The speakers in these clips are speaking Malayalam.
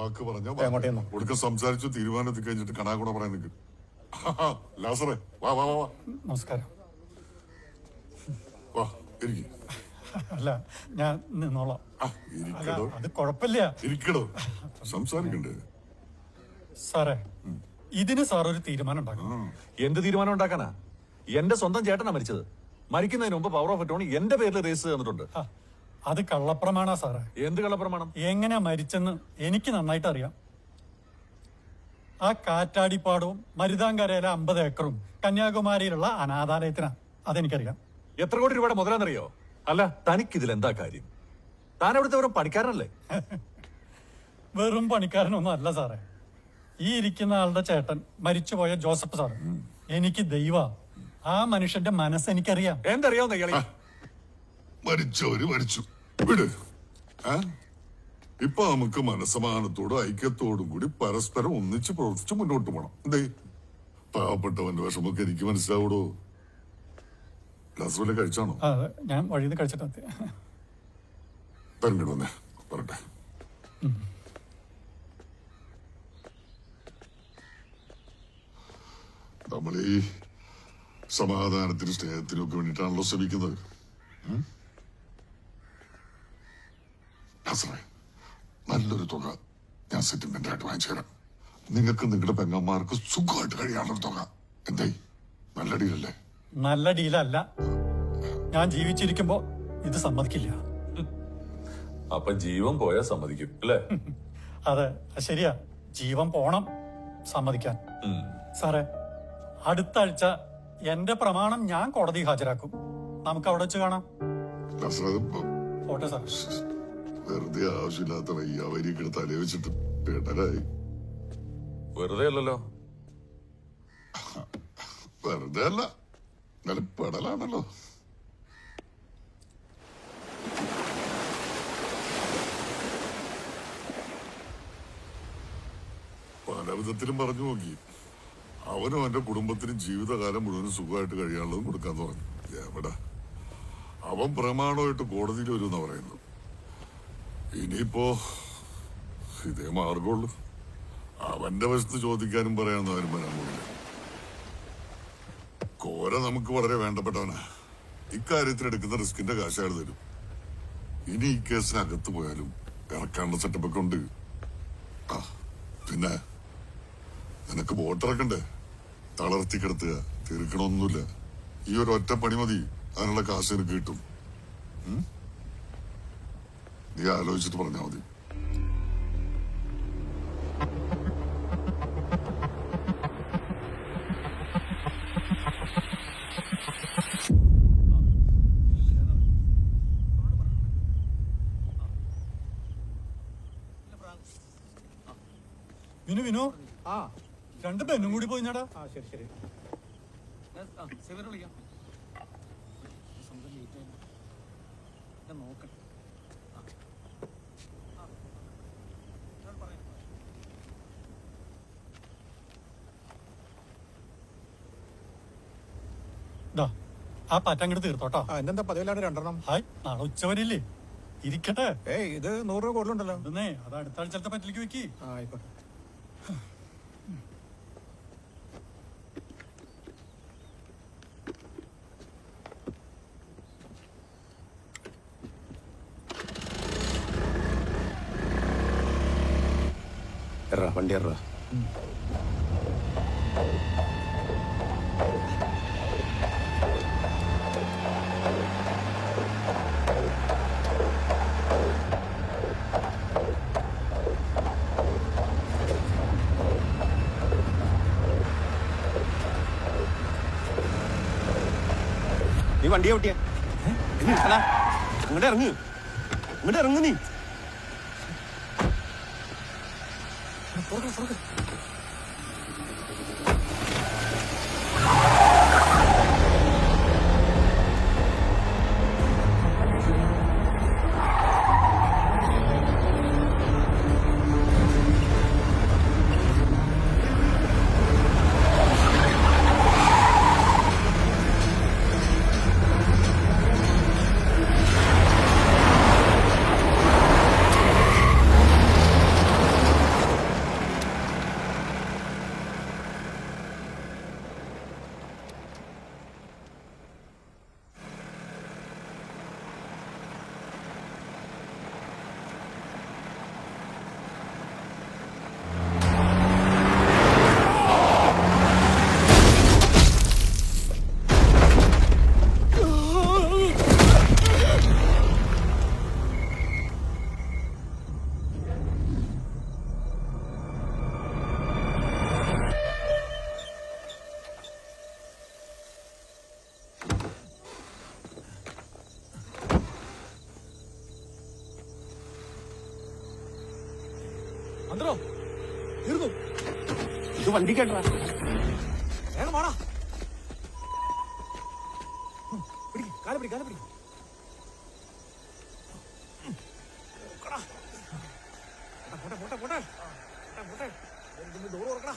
വാക്ക് പറഞ്ഞ? എങ്ങോട്ടേന്നു? ഒടുക്കം സംസാരിച്ചു തീരുമാനത്തിൽ കഴിഞ്ഞിട്ട് കണാകൂടെ പറയാൻ നിൽക്കും. ലാസറേ വാ വാ വാ നമസ്കാരം. വാ ഇരിക്ക്. അല്ല ഞാൻ നിന്നോളാം. അത് കുഴപ്പമില്ല. ഇരിക്കടോ. സംസാരിക്കണ്ടേ? സാറേ ഇതിന് സാർ ഒരു തീരുമാനം ഉണ്ടാക്കണം. എന്ത് തീരുമാനം ഉണ്ടാക്കാനാ? എന്റെ സ്വന്തം ചേട്ടനാ മരിച്ചത്. മരിക്കുന്നതിന് മുമ്പ് പവർ ഓഫ് അറ്റോണി എന്റെ പേരിൽ രജിസ്റ്റർ തന്നിട്ടുണ്ട്. അത് കള്ളപ്രമാണാ സാറേ. എന്ത് കള്ളപ്രമാണം എങ്ങനെയാ മരിച്ചെന്ന് എനിക്ക് നന്നായിട്ട് അറിയാം ആ കാറ്റാടിപ്പാടവും മരുതാങ്കരയിലെ അമ്പത് ഏക്കറും കന്യാകുമാരിയിലുള്ള അനാഥാലയത്തിനാ. അതെനിക്കറിയാം. എത്ര കോടി രൂപയുടെ മുതലാന്നറിയോ? അല്ല തനിക്ക് ഇതിൽ എന്താ കാര്യം? താൻ അവിടുത്തെ വെറും പണിക്കാരനല്ലേ? വെറും പണിക്കാരനൊന്നും അല്ല സാറേ. ഈ ഇരിക്കുന്ന ആളുടെ ചേട്ടൻ മരിച്ചുപോയ ജോസഫ് സാർ എനിക്ക് ദൈവ. ആ മനുഷ്യന്റെ മനസ്സ് എനിക്കറിയാം എന്തറിയാവുന്ന മരിച്ചവര് മരിച്ചു. വിട്. ആ? ഇപ്പൊ നമുക്ക് മനസ്സമാനത്തോടും ഐക്യത്തോടും കൂടി പരസ്പരം ഒന്നിച്ച് പ്രവർത്തിച്ച് മുന്നോട്ട് പോണം. എന്തേ? പാവപ്പെട്ടവന്റെ വിഷമൊക്കെ എനിക്ക് മനസ്സിലാവൂടോ? ഗ്ലാസ് വല്ല കഴിച്ചാണോ ഞാൻ വഴിയിൽ കഴിച്ചിട്ടു വന്നേ. പറട്ടെ നമ്മൾ ഈ സമാധാനത്തിനും സ്നേഹത്തിനും ഒക്കെ വേണ്ടിയിട്ടാണല്ലോ ശ്രമിക്കുന്നത്. നാസറേ, നല്ലൊരു തുക ഞാൻ സെറ്റിൽമെന്റ് ആയിട്ട് വാങ്ങിച്ചു തരാം നിങ്ങൾക്ക് നിങ്ങളുടെ പെങ്ങന്മാർക്ക് സുഖമായിട്ട് കഴിയാനുള്ള തുക. എന്തായി നല്ല ഡീലല്ലേ നല്ല ഡീലല്ല ഞാൻ ജീവിച്ചിരിക്കുമ്പോ ഇത് സമ്മതിക്കില്ല. അപ്പൊ ജീവൻ പോയാൽ സമ്മതിക്കും അല്ലേ? അതെ ശരിയാ. ജീവൻ പോണം സമ്മതിക്കാൻ. സാറേ അടുത്ത ആഴ്ച എന്റെ പ്രമാണം ഞാൻ കോടതി ഹാജരാക്കും. നമുക്ക് അവിടെ വെച്ച് കാണാം. പോട്ടെ സാർ വെറുതെ ആവശ്യമില്ലാത്ത വയ്യാവരിയൊക്കെ തലവെച്ചിട്ട് വെച്ചിട്ട് പേടരായി വെറുതെ അല്ലല്ലോ. വെറുതെ അല്ല നല്ല പെടലാണല്ലോ. പല വിധത്തിലും പറഞ്ഞു നോക്കി. അവനും അവന്റെ കുടുംബത്തിനും ജീവിതകാലം മുഴുവൻ സുഖമായിട്ട് കഴിയാനുള്ളതും കൊടുക്കാന്ന് പറഞ്ഞു എവിടെ? അവൻ പ്രമാണമായിട്ട് കോടതിയിൽ വരുമെന്നാ പറയുന്നത്. ഇനിയിപ്പോ ഇതേ മാർഗമുള്ളൂ. അവന്റെ വശത്ത് ചോദിക്കാനും പറയാനൊന്നും വരാൻ പോകില്ല കോര നമുക്ക് വളരെ വേണ്ടപ്പെട്ടവനാ. ഇക്കാര്യത്തിൽ എടുക്കുന്ന റിസ്കിന്റെ കാശ് അയാൾ തരും. ഇനി ഈ കേസിനകത്ത് പോയാലും ഇറക്കാനുള്ള സെറ്റപ്പൊക്കെ ഉണ്ട്. ആ പിന്നെ നിനക്ക് ബോട്ടിറക്കണ്ടേ തളർത്തി കിടത്തുക തീർക്കണമൊന്നുമില്ല. ഈ ഒരു ഒറ്റ പണി മതി. അതിനുള്ള കാശ് എനിക്ക് കിട്ടും? നീ ആലോചിച്ചിട്ട് പറഞ്ഞാൽ മതി. വിനു വിനു. ആ. രണ്ട് പെണ്ണും കൂടി പോയിന്നാടാ ആ ശരി ശരി. ദാ ആ പറ്റങ്ങട് തീർത്തോട്ടോ. ആ ഇന്നെന്താ പതിവിലാണ് രണ്ടെണ്ണം? ഹായ് നാളെ ഉച്ചവരില്ലേ ഇരിക്കട്ടെ. ഏയ് ഇത് നൂറ് രൂപ കൂടുതലുണ്ടല്ലോ. ഇതെന്നേ അത് അടുത്ത ആഴ്ചത്തെ പറ്റിലേക്ക് വെക്കി. ആ ആയിക്കോട്ടെ. വണ്ടി എറാ. വണ്ടി ചവിട്ടിയ അങ്ങോട്ട് ഇറങ്ങ്. ഇങ്ങോട്ട് ഇറങ്ങു നീ. അന്തരോ തീർന്നു. ഇത് വണ്ടി കേട്ടാ. വേണം വാടാ. പിടിക്ക് കാല പിടി കാല പിടി. പോട്ടെ പോട്ടെ പോട്ടെ. പോട്ടെ പോട്ടെ. എനിക്കൊന്ന് ഡോറ് തുറക്കടാ.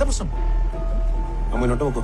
എന്താ പ്രശ്നം? മുന്നോട്ട് നോക്കൂ.